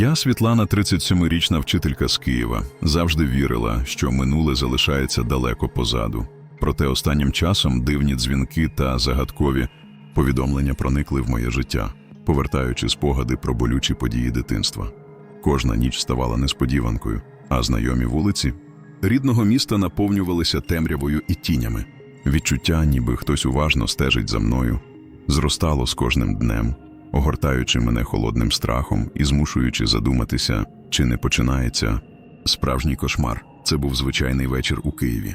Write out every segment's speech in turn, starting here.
Я, Світлана, 37-річна вчителька з Києва, завжди вірила, що минуле залишається далеко позаду. Проте останнім часом дивні дзвінки та загадкові повідомлення проникли в моє життя, повертаючи спогади про болючі події дитинства. Кожна ніч ставала несподіванкою, а знайомі вулиці рідного міста наповнювалися темрявою і тінями. Відчуття, ніби хтось уважно стежить за мною, зростало з кожним днем, огортаючи мене холодним страхом і змушуючи задуматися, чи не починається справжній кошмар. Це був звичайний вечір у Києві.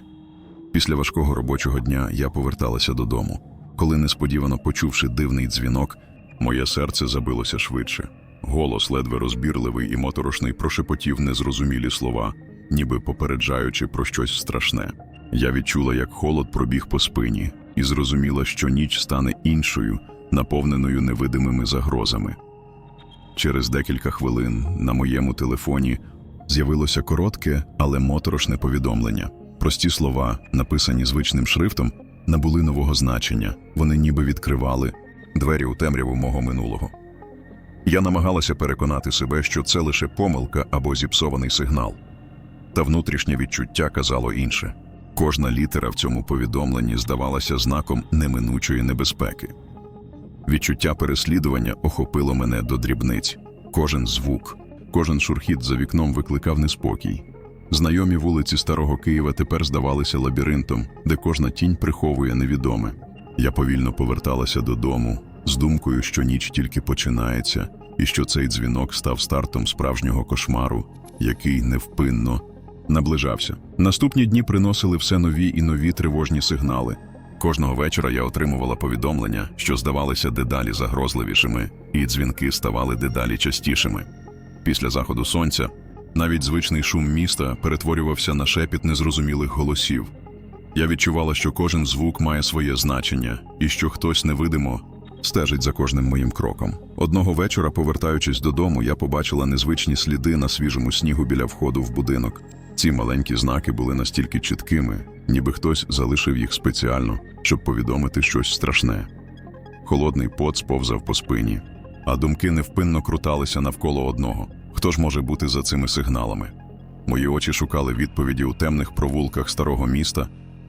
Після важкого робочого дня я поверталася додому. Коли несподівано почувши дивний дзвінок, моє серце забилося швидше. Голос, ледве розбірливий і моторошний, прошепотів незрозумілі слова, ніби попереджаючи про щось страшне. Я відчула, як холод пробіг по спині, і зрозуміла, що ніч стане іншою, наповненою невидимими загрозами. Через декілька хвилин на моєму телефоні з'явилося коротке, але моторошне повідомлення. Прості слова, написані звичним шрифтом, набули нового значення. Вони ніби відкривали двері у темряву мого минулого. Я намагалася переконати себе, що це лише помилка або зіпсований сигнал. Та внутрішнє відчуття казало інше. Кожна літера в цьому повідомленні здавалася знаком неминучої небезпеки. Відчуття переслідування охопило мене до дрібниць. Кожен звук, кожен шурхіт за вікном викликав неспокій. Знайомі вулиці Старого Києва тепер здавалися лабіринтом, де кожна тінь приховує невідоме. Я повільно поверталася додому з думкою, що ніч тільки починається, і що цей дзвінок став стартом справжнього кошмару, який невпинно наближався. Наступні дні приносили все нові і нові тривожні сигнали. Кожного вечора я отримувала повідомлення, що здавалися дедалі загрозливішими, і дзвінки ставали дедалі частішими. Після заходу сонця навіть звичний шум міста перетворювався на шепіт незрозумілих голосів. Я відчувала, що кожен звук має своє значення, і що хтось невидимо стежить за кожним моїм кроком. Одного вечора, повертаючись додому, я побачила незвичні сліди на свіжому снігу біля входу в будинок. Ці маленькі знаки були настільки чіткими, ніби хтось залишив їх спеціально, щоб повідомити щось страшне. Холодний пот сповзав по спині, а думки невпинно круталися навколо одного. Хто ж може бути за цими сигналами? Мої очі шукали відповіді у темних провулках старого міста,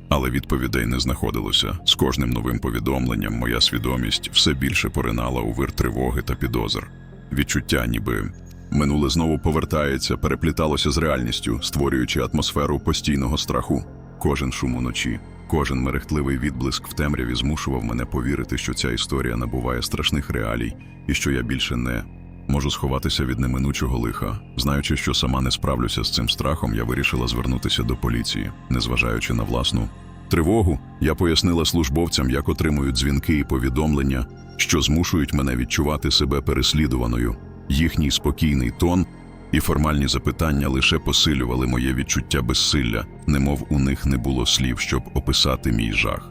але відповідей не знаходилося. З кожним новим повідомленням моя свідомість все більше поринала у вир тривоги та підозр. Відчуття, ніби минуле знову повертається, перепліталося з реальністю, створюючи атмосферу постійного страху. Кожен шум уночі, кожен мерехтливий відблиск в темряві змушував мене повірити, що ця історія набуває страшних реалій і що я більше не можу сховатися від неминучого лиха. Знаючи, що сама не справлюся з цим страхом, я вирішила звернутися до поліції, незважаючи на власну тривогу. Я пояснила службовцям, як отримують дзвінки і повідомлення, що змушують мене відчувати себе переслідуваною. Їхній спокійний тон і формальні запитання лише посилювали моє відчуття безсилля, немов у них не було слів, щоб описати мій жах.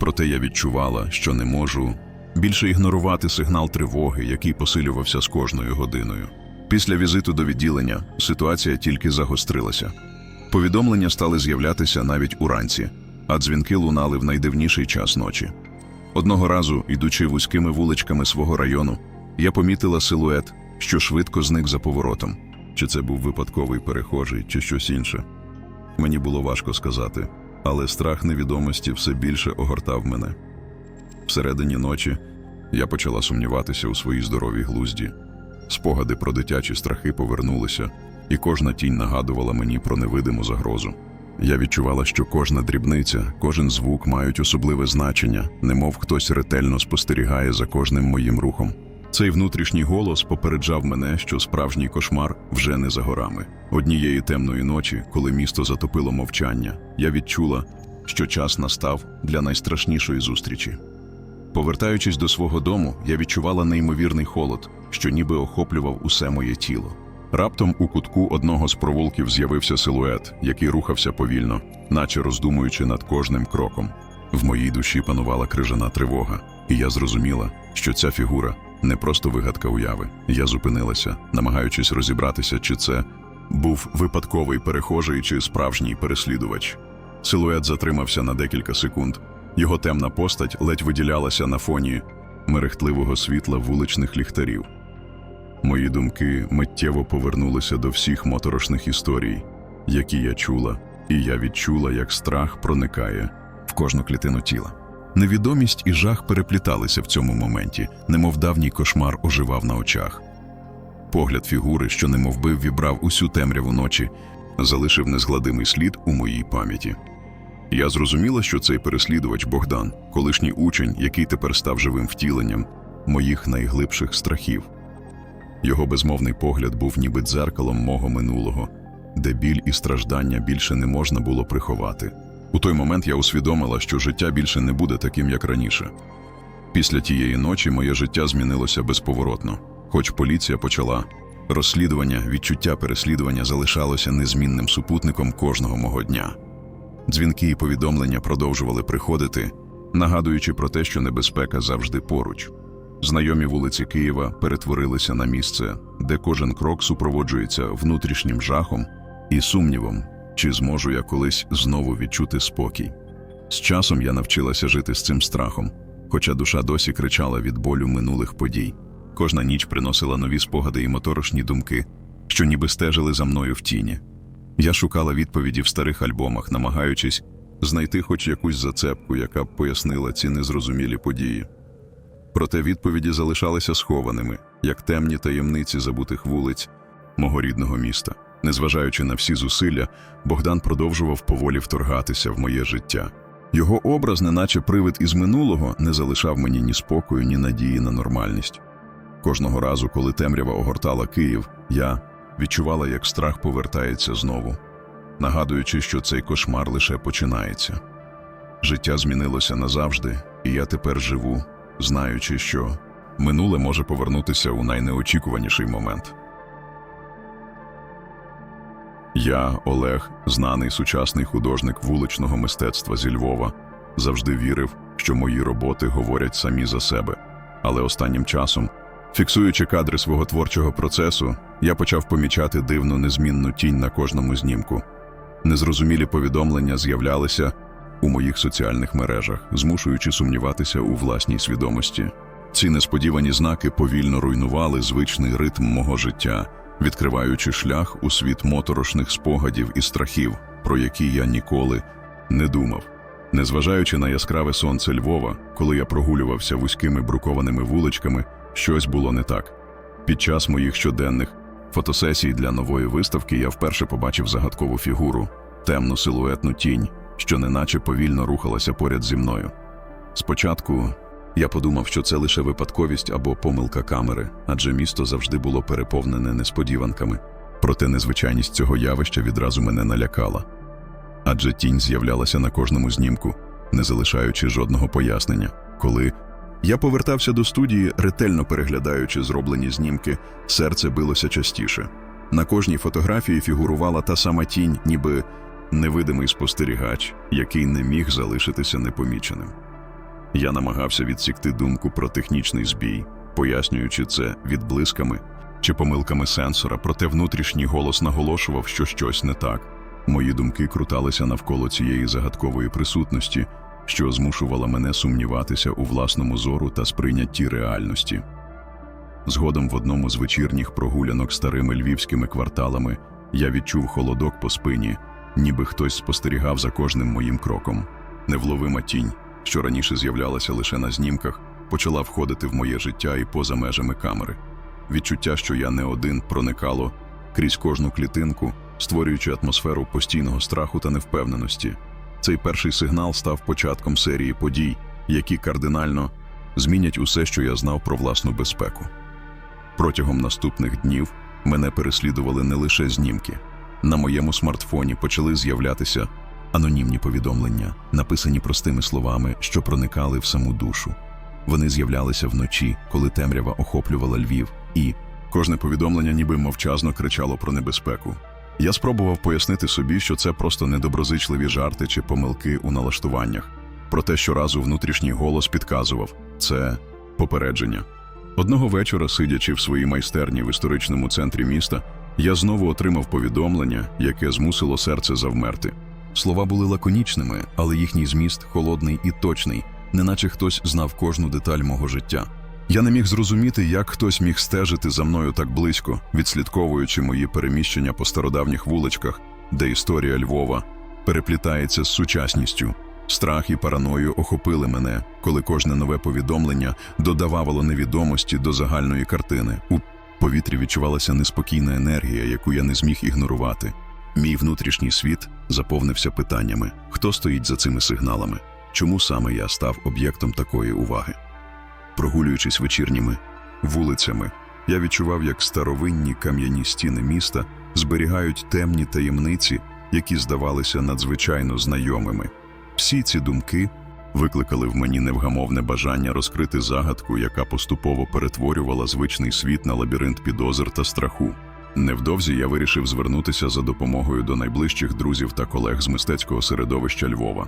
Проте я відчувала, що не можу більше ігнорувати сигнал тривоги, який посилювався з кожною годиною. Після візиту до відділення ситуація тільки загострилася. Повідомлення стали з'являтися навіть уранці, а дзвінки лунали в найдивніший час ночі. Одного разу, ідучи вузькими вуличками свого району, я помітила силует, що швидко зник за поворотом. Чи це був випадковий перехожий, чи щось інше. Мені було важко сказати, але страх невідомості все більше огортав мене. Всередині ночі я почала сумніватися у своїй здоровій глузді. Спогади про дитячі страхи повернулися, і кожна тінь нагадувала мені про невидиму загрозу. Я відчувала, що кожна дрібниця, кожен звук мають особливе значення, немов хтось ретельно спостерігає за кожним моїм рухом. Цей внутрішній голос попереджав мене, що справжній кошмар вже не за горами. Однієї темної ночі, коли місто затопило мовчання, я відчула, що час настав для найстрашнішої зустрічі. Повертаючись до свого дому, я відчувала неймовірний холод, що ніби охоплював усе моє тіло. Раптом у кутку одного з провулків з'явився силует, який рухався повільно, наче роздумуючи над кожним кроком. В моїй душі панувала крижана тривога, і я зрозуміла, що ця фігура не просто вигадка уяви. Я зупинилася, намагаючись розібратися, чи це був випадковий перехожий чи справжній переслідувач. Силует затримався на декілька секунд. Його темна постать ледь виділялася на фоні мерехтливого світла вуличних ліхтарів. Мої думки миттєво повернулися до всіх моторошних історій, які я чула, і я відчула, як страх проникає в кожну клітину тіла. Невідомість і жах перепліталися в цьому моменті, немов давній кошмар оживав на очах. Погляд фігури, що немовби вібрав усю темряву ночі, залишив незгладимий слід у моїй пам'яті. Я зрозуміла, що цей переслідувач Богдан, колишній учень, який тепер став живим втіленням моїх найглибших страхів. Його безмовний погляд був ніби дзеркалом мого минулого, де біль і страждання більше не можна було приховати. У той момент я усвідомила, що життя більше не буде таким, як раніше. Після тієї ночі моє життя змінилося безповоротно. Хоч поліція почала розслідування, відчуття переслідування залишалося незмінним супутником кожного мого дня. Дзвінки і повідомлення продовжували приходити, нагадуючи про те, що небезпека завжди поруч. Знайомі вулиці Києва перетворилися на місце, де кожен крок супроводжується внутрішнім жахом і сумнівом, чи зможу я колись знову відчути спокій. З часом я навчилася жити з цим страхом, хоча душа досі кричала від болю минулих подій. Кожна ніч приносила нові спогади і моторошні думки, що ніби стежили за мною в тіні. Я шукала відповіді в старих альбомах, намагаючись знайти хоч якусь зацепку, яка б пояснила ці незрозумілі події. Проте відповіді залишалися схованими, як темні таємниці забутих вулиць мого рідного міста. Незважаючи на всі зусилля, Богдан продовжував поволі вторгатися в моє життя. Його образ, неначе привид із минулого, не залишав мені ні спокою, ні надії на нормальність. Кожного разу, коли темрява огортала Київ, я відчувала, як страх повертається знову, нагадуючи, що цей кошмар лише починається. Життя змінилося назавжди, і я тепер живу, знаючи, що минуле може повернутися у найнеочікуваніший момент. Я, Олег, знаний сучасний художник вуличного мистецтва зі Львова, завжди вірив, що мої роботи говорять самі за себе. Але останнім часом, фіксуючи кадри свого творчого процесу, я почав помічати дивну незмінну тінь на кожному знімку. Незрозумілі повідомлення з'являлися у моїх соціальних мережах, змушуючи сумніватися у власній свідомості. Ці несподівані знаки повільно руйнували звичний ритм мого життя, відкриваючи шлях у світ моторошних спогадів і страхів, про які я ніколи не думав. Незважаючи на яскраве сонце Львова, коли я прогулювався вузькими брукованими вуличками, щось було не так. Під час моїх щоденних фотосесій для нової виставки я вперше побачив загадкову фігуру, темну силуетну тінь, що неначе повільно рухалася поряд зі мною. Спочатку я подумав, що це лише випадковість або помилка камери, адже місто завжди було переповнене несподіванками. Проте незвичайність цього явища відразу мене налякала. Адже тінь з'являлася на кожному знімку, не залишаючи жодного пояснення. Коли я повертався до студії, ретельно переглядаючи зроблені знімки, серце билося частіше. На кожній фотографії фігурувала та сама тінь, ніби невидимий спостерігач, який не міг залишитися непоміченим. Я намагався відсікти думку про технічний збій, пояснюючи це відблисками чи помилками сенсора, проте внутрішній голос наголошував, що щось не так. Мої думки круталися навколо цієї загадкової присутності, що змушувала мене сумніватися у власному зору та сприйнятті реальності. Згодом в одному з вечірніх прогулянок старими львівськими кварталами я відчув холодок по спині, ніби хтось спостерігав за кожним моїм кроком. Невловима тінь, що раніше з'являлася лише на знімках, почала входити в моє життя і поза межами камери. Відчуття, що я не один, проникало крізь кожну клітинку, створюючи атмосферу постійного страху та невпевненості. Цей перший сигнал став початком серії подій, які кардинально змінять усе, що я знав про власну безпеку. Протягом наступних днів мене переслідували не лише знімки. На моєму смартфоні почали з'являтися анонімні повідомлення, написані простими словами, що проникали в саму душу. Вони з'являлися вночі, коли темрява охоплювала Львів, і кожне повідомлення ніби мовчазно кричало про небезпеку. Я спробував пояснити собі, що це просто недоброзичливі жарти чи помилки у налаштуваннях. Проте щоразу внутрішній голос підказував це попередження. Одного вечора, сидячи в своїй майстерні в історичному центрі міста, я знову отримав повідомлення, яке змусило серце завмерти. Слова були лаконічними, але їхній зміст холодний і точний, неначе хтось знав кожну деталь мого життя. Я не міг зрозуміти, як хтось міг стежити за мною так близько, відслідковуючи мої переміщення по стародавніх вуличках, де історія Львова переплітається з сучасністю. Страх і параною охопили мене, коли кожне нове повідомлення додавало невідомості до загальної картини. У повітрі відчувалася неспокійна енергія, яку я не зміг ігнорувати. Мій внутрішній світ заповнився питаннями: хто стоїть за цими сигналами? Чому саме я став об'єктом такої уваги? Прогулюючись вечірніми вулицями, я відчував, як старовинні кам'яні стіни міста зберігають темні таємниці, які здавалися надзвичайно знайомими. Всі ці думки викликали в мені невгамовне бажання розкрити загадку, яка поступово перетворювала звичний світ на лабіринт підозр та страху. Невдовзі я вирішив звернутися за допомогою до найближчих друзів та колег з мистецького середовища Львова.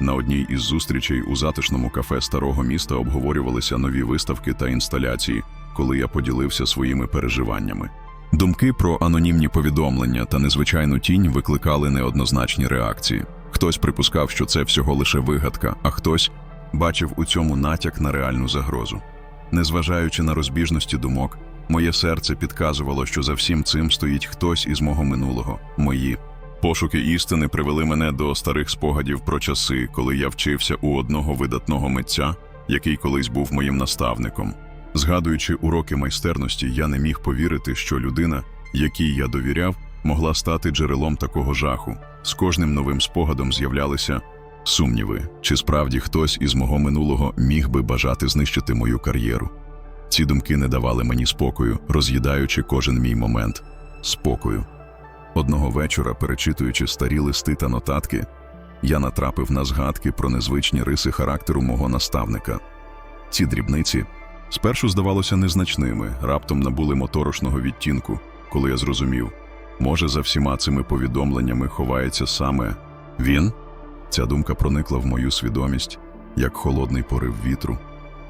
На одній із зустрічей у затишному кафе старого міста обговорювалися нові виставки та інсталяції, коли я поділився своїми переживаннями. Думки про анонімні повідомлення та незвичайну тінь викликали неоднозначні реакції. Хтось припускав, що це всього лише вигадка, а хтось бачив у цьому натяк на реальну загрозу. Незважаючи на розбіжності думок, моє серце підказувало, що за всім цим стоїть хтось із мого минулого, мої. Пошуки істини привели мене до старих спогадів про часи, коли я вчився у одного видатного митця, який колись був моїм наставником. Згадуючи уроки майстерності, я не міг повірити, що людина, якій я довіряв, могла стати джерелом такого жаху. З кожним новим спогадом з'являлися сумніви, чи справді хтось із мого минулого міг би бажати знищити мою кар'єру. Ці думки не давали мені спокою, роз'їдаючи кожен мій момент спокою. Одного вечора, перечитуючи старі листи та нотатки, я натрапив на згадки про незвичні риси характеру мого наставника. Ці дрібниці спершу здавалося незначними, раптом набули моторошного відтінку, коли я зрозумів, може, за всіма цими повідомленнями ховається саме він. Ця думка проникла в мою свідомість, як холодний порив вітру,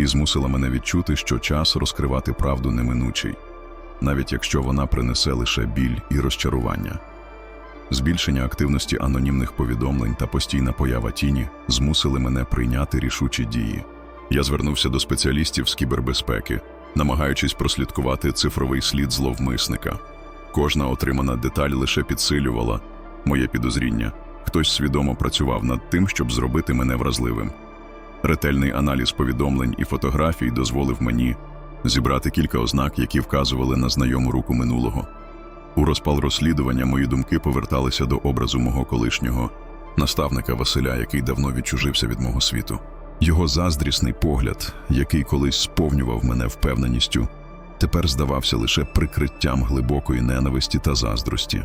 і змусила мене відчути, що час розкривати правду неминучий, навіть якщо вона принесе лише біль і розчарування. Збільшення активності анонімних повідомлень та постійна поява тіні змусили мене прийняти рішучі дії. Я звернувся до спеціалістів з кібербезпеки, намагаючись прослідкувати цифровий слід зловмисника. Кожна отримана деталь лише підсилювала моє підозріння. Хтось свідомо працював над тим, щоб зробити мене вразливим. Ретельний аналіз повідомлень і фотографій дозволив мені зібрати кілька ознак, які вказували на знайому руку минулого. У розпал розслідування мої думки поверталися до образу мого колишнього наставника Василя, який давно відчужився від мого світу. Його заздрісний погляд, який колись сповнював мене впевненістю, тепер здавався лише прикриттям глибокої ненависті та заздрості.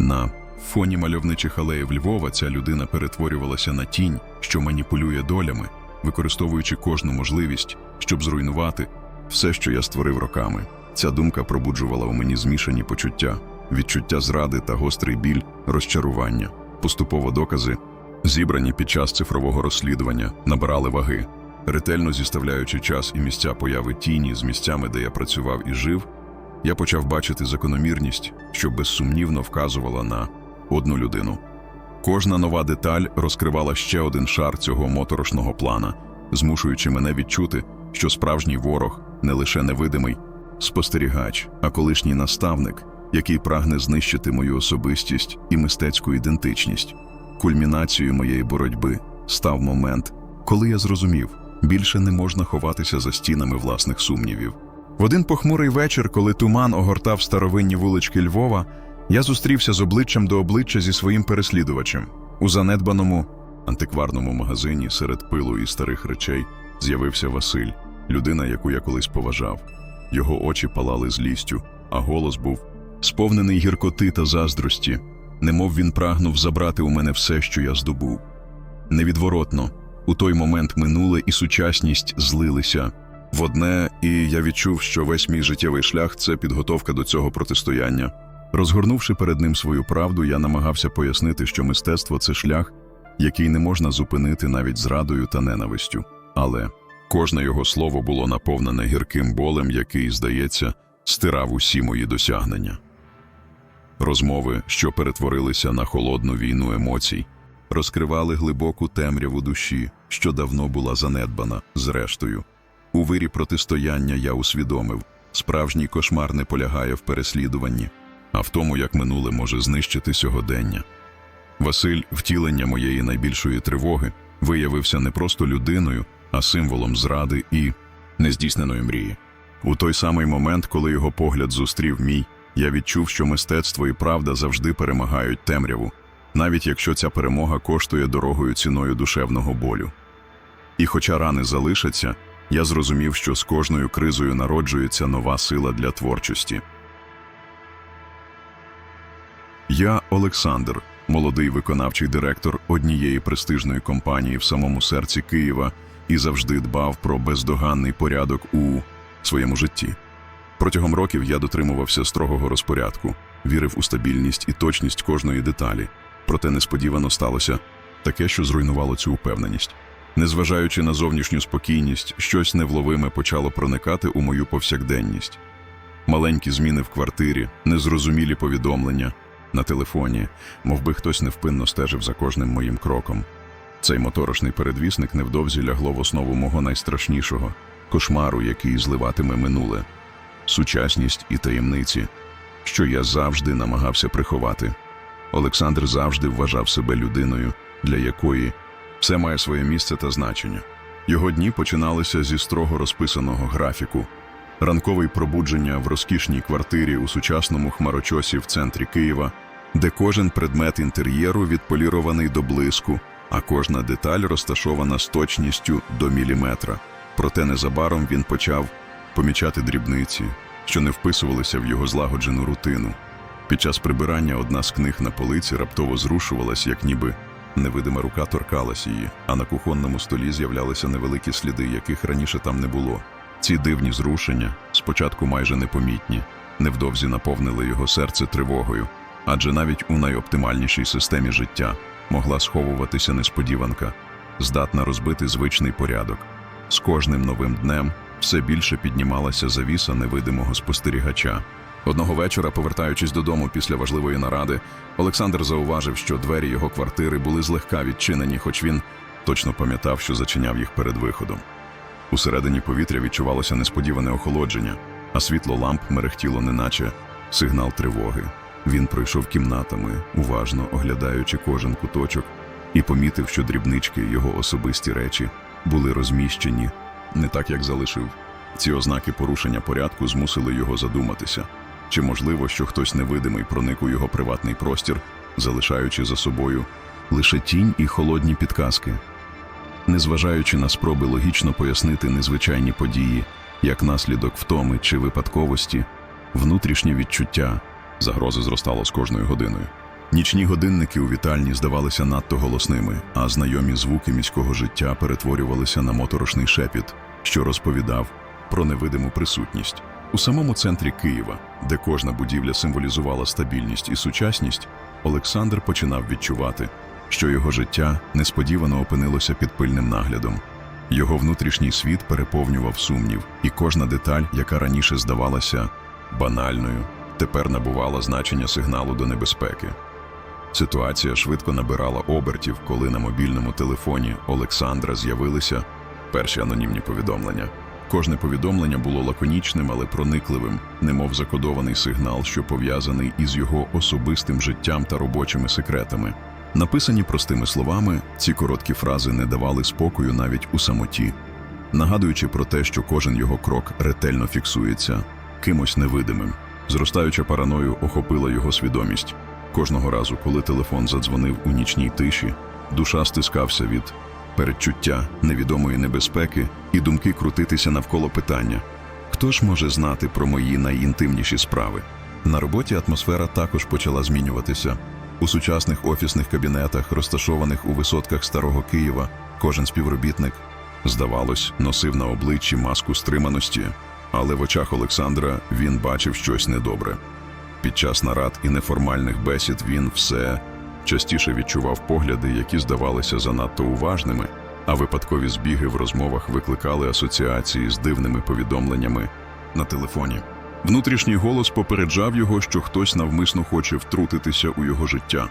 На фоні мальовничих алеїв Львова ця людина перетворювалася на тінь, що маніпулює долями, використовуючи кожну можливість, щоб зруйнувати все, що я створив роками. Ця думка пробуджувала у мені змішані почуття, відчуття зради та гострий біль, розчарування. Поступово докази, зібрані під час цифрового розслідування, набирали ваги. Ретельно зіставляючи час і місця появи тіні з місцями, де я працював і жив, я почав бачити закономірність, що безсумнівно вказувала на одну людину. Кожна нова деталь розкривала ще один шар цього моторошного плана, змушуючи мене відчути, що справжній ворог не лише невидимий спостерігач, а колишній наставник, який прагне знищити мою особистість і мистецьку ідентичність. Кульмінацією моєї боротьби став момент, коли я зрозумів, більше не можна ховатися за стінами власних сумнівів. В один похмурий вечір, коли туман огортав старовинні вулички Львова, я зустрівся з обличчям до обличчя зі своїм переслідувачем. У занедбаному антикварному магазині серед пилу і старих речей з'явився Василь, людина, яку я колись поважав. Його очі палали злістю, а голос був сповнений гіркоти та заздрості, немов він прагнув забрати у мене все, що я здобув. Невідворотно, у той момент минуле і сучасність злилися в одне, і я відчув, що весь мій життєвий шлях це підготовка до цього протистояння. Розгорнувши перед ним свою правду, я намагався пояснити, що мистецтво це шлях, який не можна зупинити навіть зрадою та ненавистю. Але кожне його слово було наповнене гірким болем, який, здається, стирав усі мої досягнення. Розмови, що перетворилися на холодну війну емоцій, розкривали глибоку темряву душі, що давно була занедбана, зрештою. У вирі протистояння я усвідомив, справжній кошмар не полягає в переслідуванні, а в тому, як минуле може знищити сьогодення. Василь, втілення моєї найбільшої тривоги, виявився не просто людиною, а символом зради і нездійсненої мрії. У той самий момент, коли його погляд зустрів мій, я відчув, що мистецтво і правда завжди перемагають темряву, навіть якщо ця перемога коштує дорогою ціною душевного болю. І хоча рани залишаться, я зрозумів, що з кожною кризою народжується нова сила для творчості. Я Олександр, молодий виконавчий директор однієї престижної компанії в самому серці Києва і завжди дбав про бездоганний порядок у своєму житті. Протягом років я дотримувався строгого розпорядку, вірив у стабільність і точність кожної деталі. Проте несподівано сталося таке, що зруйнувало цю упевненість. Незважаючи на зовнішню спокійність, щось невловиме почало проникати у мою повсякденність. Маленькі зміни в квартирі, незрозумілі повідомлення на телефоні, мов би хтось невпинно стежив за кожним моїм кроком. Цей моторошний передвісник невдовзі лягло в основу мого найстрашнішого кошмару, який зливатиме минуле, сучасність і таємниці, що я завжди намагався приховати. Олександр завжди вважав себе людиною, для якої все має своє місце та значення. Його дні починалися зі строго розписаного графіку. Ранковий пробудження в розкішній квартирі у сучасному хмарочосі в центрі Києва, де кожен предмет інтер'єру відполірований до блиску, а кожна деталь розташована з точністю до міліметра. Проте незабаром він почав помічати дрібниці, що не вписувалися в його злагоджену рутину. Під час прибирання одна з книг на полиці раптово зрушувалась, як ніби невидима рука торкалась її, а на кухонному столі з'являлися невеликі сліди, яких раніше там не було. Ці дивні зрушення, спочатку майже непомітні, невдовзі наповнили його серце тривогою, адже навіть у найоптимальнішій системі життя могла сховуватися несподіванка, здатна розбити звичний порядок. З кожним новим днем все більше піднімалася завіса невидимого спостерігача. Одного вечора, повертаючись додому після важливої наради, Олександр зауважив, що двері його квартири були злегка відчинені, хоч він точно пам'ятав, що зачиняв їх перед виходом. Усередині повітря відчувалося несподіване охолодження, а світло ламп мерехтіло неначе сигнал тривоги. Він пройшов кімнатами, уважно оглядаючи кожен куточок, і помітив, що дрібнички його особисті речі були розміщені не так, як залишив. Ці ознаки порушення порядку змусили його задуматися. Чи можливо, що хтось невидимий проник у його приватний простір, залишаючи за собою лише тінь і холодні підказки? Незважаючи на спроби логічно пояснити незвичайні події, як наслідок втоми чи випадковості, внутрішнє відчуття загрози зростало з кожною годиною. Нічні годинники у вітальні здавалися надто голосними, а знайомі звуки міського життя перетворювалися на моторошний шепіт, що розповідав про невидиму присутність. У самому центрі Києва, де кожна будівля символізувала стабільність і сучасність, Олександр починав відчувати, що його життя несподівано опинилося під пильним наглядом. Його внутрішній світ переповнював сумнів, і кожна деталь, яка раніше здавалася банальною, тепер набувала значення сигналу до небезпеки. Ситуація швидко набирала обертів, коли на мобільному телефоні Олександра з'явилися перші анонімні повідомлення. Кожне повідомлення було лаконічним, але проникливим, немов закодований сигнал, що пов'язаний із його особистим життям та робочими секретами. Написані простими словами, ці короткі фрази не давали спокою навіть у самоті, нагадуючи про те, що кожен його крок ретельно фіксується кимось невидимим. Зростаюча параною охопила його свідомість. Кожного разу, коли телефон задзвонив у нічній тиші, душа стискався від передчуття невідомої небезпеки і думки крутитися навколо питання: хто ж може знати про мої найінтимніші справи? На роботі атмосфера також почала змінюватися. У сучасних офісних кабінетах, розташованих у висотках старого Києва, кожен співробітник, здавалось, носив на обличчі маску стриманості, але в очах Олександра він бачив щось недобре. Під час нарад і неформальних бесід він все частіше відчував погляди, які здавалися занадто уважними, а випадкові збіги в розмовах викликали асоціації з дивними повідомленнями на телефоні. Внутрішній голос попереджав його, що хтось навмисно хоче втрутитися у його життя,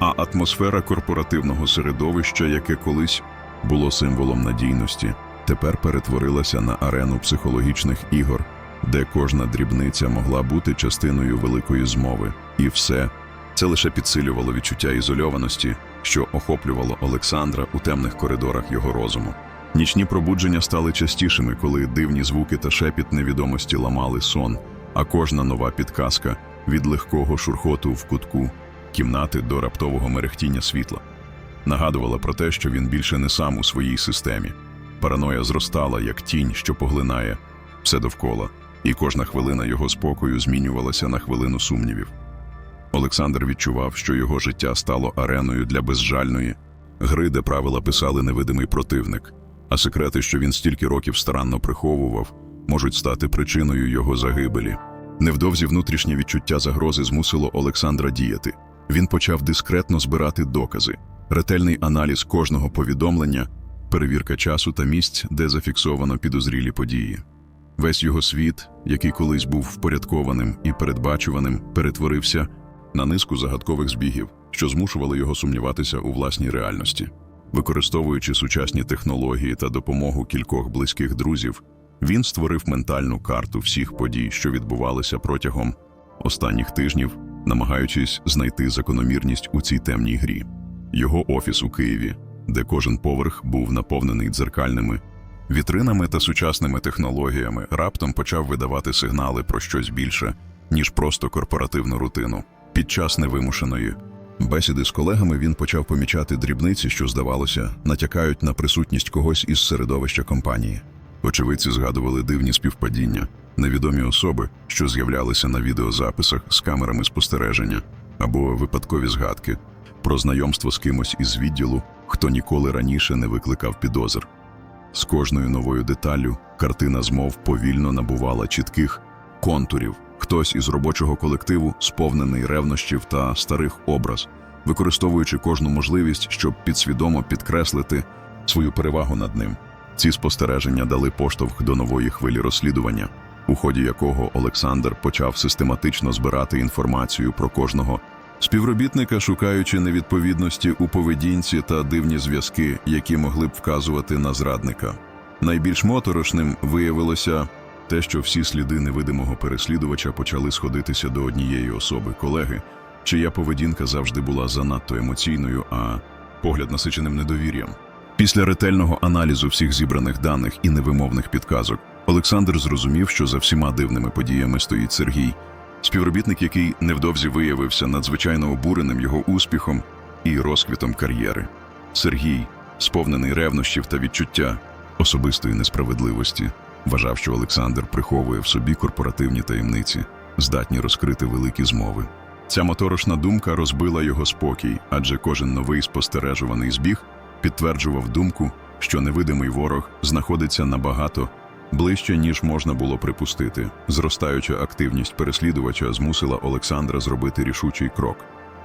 а атмосфера корпоративного середовища, яке колись було символом надійності, тепер перетворилася на арену психологічних ігор, де кожна дрібниця могла бути частиною великої змови. І все це лише підсилювало відчуття ізольованості, що охоплювало Олександра у темних коридорах його розуму. Нічні пробудження стали частішими, коли дивні звуки та шепіт невідомості ламали сон, а кожна нова підказка від легкого шурхоту в кутку кімнати до раптового мерехтіння світла нагадувала про те, що він більше не сам у своїй системі. Параноя зростала, як тінь, що поглинає все довкола, і кожна хвилина його спокою змінювалася на хвилину сумнівів. Олександр відчував, що його життя стало ареною для безжальної гри, де правила писали невидимий противник, а секрети, що він стільки років старанно приховував, можуть стати причиною його загибелі. Невдовзі внутрішнє відчуття загрози змусило Олександра діяти. Він почав дискретно збирати докази, ретельний аналіз кожного повідомлення, перевірка часу та місць, де зафіксовано підозрілі події. Весь його світ, який колись був впорядкованим і передбачуваним, перетворився на низку загадкових збігів, що змушували його сумніватися у власній реальності. Використовуючи сучасні технології та допомогу кількох близьких друзів, він створив ментальну карту всіх подій, що відбувалися протягом останніх тижнів, намагаючись знайти закономірність у цій темній грі. Його офіс у Києві, де кожен поверх був наповнений дзеркальними вітринами та сучасними технологіями, раптом почав видавати сигнали про щось більше, ніж просто корпоративну рутину. Під час невимушеної бесіди з колегами він почав помічати дрібниці, що, здавалося, натякають на присутність когось із середовища компанії. Очевидці згадували дивні співпадіння, невідомі особи, що з'являлися на відеозаписах з камерами спостереження, або випадкові згадки про знайомство з кимось із відділу, хто ніколи раніше не викликав підозр. З кожною новою деталлю картина змов повільно набувала чітких контурів. Хтось із робочого колективу, сповнений ревнощів та старих образ, використовуючи кожну можливість, щоб підсвідомо підкреслити свою перевагу над ним. Ці спостереження дали поштовх до нової хвилі розслідування, у ході якого Олександр почав систематично збирати інформацію про кожного співробітника, шукаючи невідповідності у поведінці та дивні зв'язки, які могли б вказувати на зрадника. Найбільш моторошним виявилося те, що всі сліди невидимого переслідувача почали сходитися до однієї особи колеги, чия поведінка завжди була занадто емоційною, а погляд насиченим недовір'ям. Після ретельного аналізу всіх зібраних даних і невимовних підказок, Олександр зрозумів, що за всіма дивними подіями стоїть Сергій, співробітник, який невдовзі виявився надзвичайно обуреним його успіхом і розквітом кар'єри. Сергій, сповнений ревнощів та відчуття особистої несправедливості, вважав, що Олександр приховує в собі корпоративні таємниці, здатні розкрити великі змови. Ця моторошна думка розбила його спокій, адже кожен новий спостережуваний збіг підтверджував думку, що невидимий ворог знаходиться набагато ближче, ніж можна було припустити. Зростаюча активність переслідувача змусила Олександра зробити рішучий крок.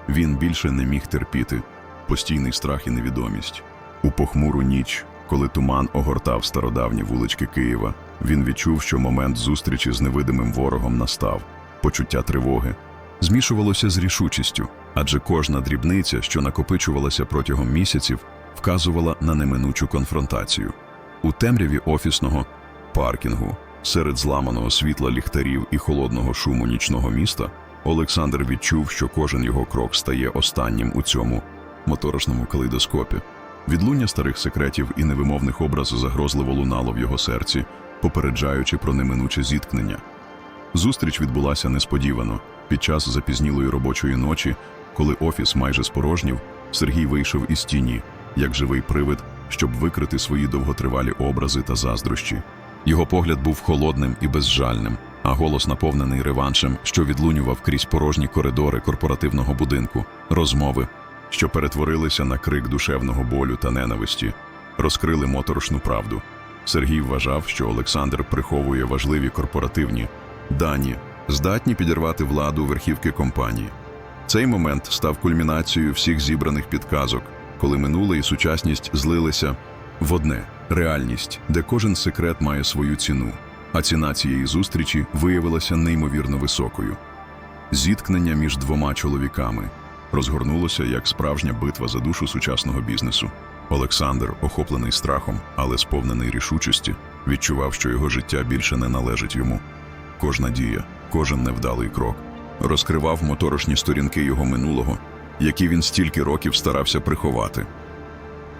Він більше не міг терпіти постійний страх і невідомість. У похмуру ніч, коли туман огортав стародавні вулички Києва, він відчув, що момент зустрічі з невидимим ворогом настав. Почуття тривоги змішувалося з рішучістю, адже кожна дрібниця, що накопичувалася протягом місяців, вказувала на неминучу конфронтацію. У темряві офісного паркінгу, серед зламаного світла ліхтарів і холодного шуму нічного міста, Олександр відчув, що кожен його крок стає останнім у цьому моторошному калейдоскопі. Відлуння старих секретів і невимовних образів загрозливо лунало в його серці, попереджаючи про неминуче зіткнення. Зустріч відбулася несподівано. Під час запізнілої робочої ночі, коли офіс майже спорожнів, Сергій вийшов із тіні, як живий привид, щоб викрити свої довготривалі образи та заздрощі. Його погляд був холодним і безжальним, а голос наповнений реваншем, що відлунював крізь порожні коридори корпоративного будинку, розмови, що перетворилися на крик душевного болю та ненависті, розкрили моторошну правду. Сергій вважав, що Олександр приховує важливі корпоративні дані, здатні підірвати владу верхівки компанії. Цей момент став кульмінацією всіх зібраних підказок, коли минуле і сучасність злилися в одне реальність, де кожен секрет має свою ціну, а ціна цієї зустрічі виявилася неймовірно високою. Зіткнення між двома чоловіками розгорнулося як справжня битва за душу сучасного бізнесу. Олександр, охоплений страхом, але сповнений рішучості, відчував, що його життя більше не належить йому. Кожна дія, кожен невдалий крок розкривав моторошні сторінки його минулого, які він стільки років старався приховати.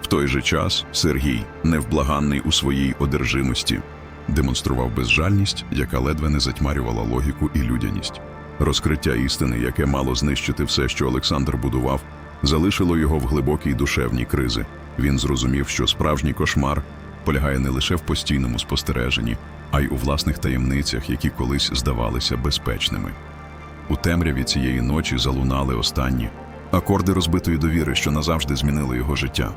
В той же час Сергій, невблаганний у своїй одержимості, демонстрував безжальність, яка ледве не затьмарювала логіку і людяність. Розкриття істини, яке мало знищити все, що Олександр будував, залишило його в глибокій душевній кризи. Він зрозумів, що справжній кошмар полягає не лише в постійному спостереженні, а й у власних таємницях, які колись здавалися безпечними. У темряві цієї ночі залунали останні акорди розбитої довіри, що назавжди змінили його життя.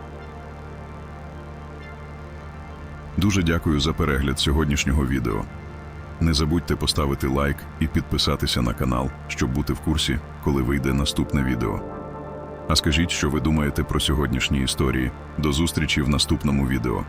Дуже дякую за перегляд сьогоднішнього відео. Не забудьте поставити лайк і підписатися на канал, щоб бути в курсі, коли вийде наступне відео. А скажіть, що ви думаєте про сьогоднішні історії. До зустрічі в наступному відео.